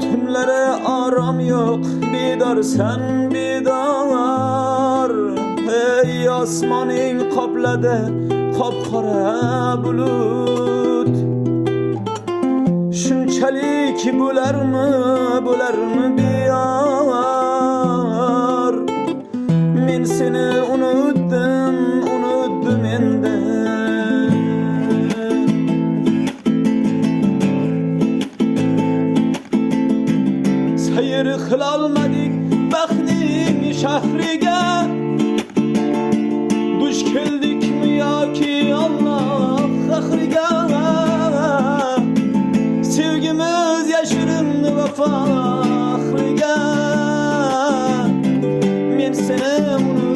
Tümlere aram yok Bidar sen bidar Ey asmanın kaplede Kapkara bulut. Şunçalik bularmı bularmı biyar Men seni Sayır kılalmadık Baxtning şahriga Duş keldik mi ya ki Allah ahriga Sevgimiz yaşırın vefa ahriga Men seni unuttum